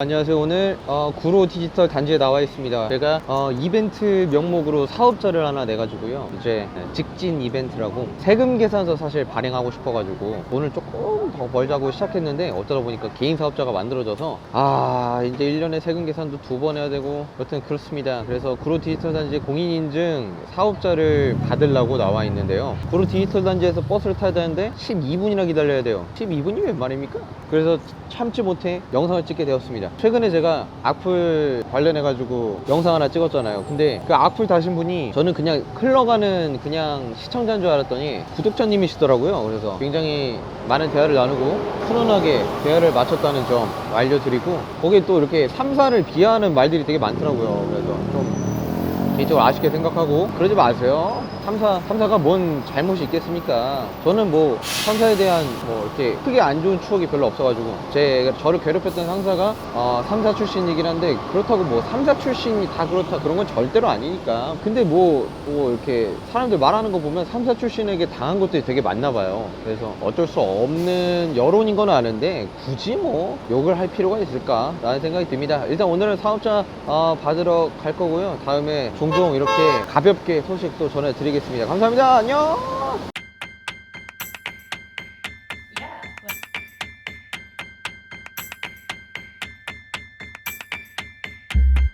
안녕하세요. 오늘 어, 구로 디지털 단지에 나와 있습니다. 제가 어, 이벤트 명목으로 사업자를 하나 내가지고요. 이제 직진 이벤트라고 세금 계산서 사실 발행하고 싶어가지고 오늘 조금 더 벌자고 시작했는데 어쩌다 보니까 개인 사업자가 만들어져서 아 이제 1년에 세금 계산도 두 번 해야 되고 여튼 그렇습니다. 그래서 구로 디지털 단지 공인인증 사업자를 받으려고 나와 있는데요. 구로 디지털 단지에서 버스를 타야 되는데 12분이나 기다려야 돼요. 12분이 웬 말입니까? 그래서 참지 못해 영상을 찍게 되었습니다. 최근에 제가 악플 관련해가지고 영상 하나 찍었잖아요. 근데 그 악플 다신 분이 저는 그냥 흘러가는 그냥 시청자인 줄 알았더니 구독자님이시더라고요. 그래서 굉장히 많은 대화를 나누고 훈훈하게 대화를 마쳤다는 점 알려드리고 거기에 또 이렇게 3사를 비하하는 말들이 되게 많더라고요. 그래서 좀 개인적으로 아쉽게 생각하고 그러지 마세요. 3사, 3사가 뭔 잘못이 있겠습니까? 저는 뭐 3사에 대한 뭐 이렇게 크게 안 좋은 추억이 별로 없어가지고 제 저를 괴롭혔던 상사가 어, 3사 출신이긴 한데 그렇다고 뭐 3사 출신이 다 그렇다 그런 건 절대로 아니니까. 근데 뭐, 뭐 이렇게 사람들 말하는 거 보면 3사 출신에게 당한 것들이 되게 많나 봐요. 그래서 어쩔 수 없는 여론인 건 아는데 굳이 뭐 욕을 할 필요가 있을까 라는 생각이 듭니다. 일단 오늘은 사업자 어, 받으러 갈 거고요. 다음에 종종 이렇게 가볍게 소식도 전해 드리겠습니다. 감사합니다. 안녕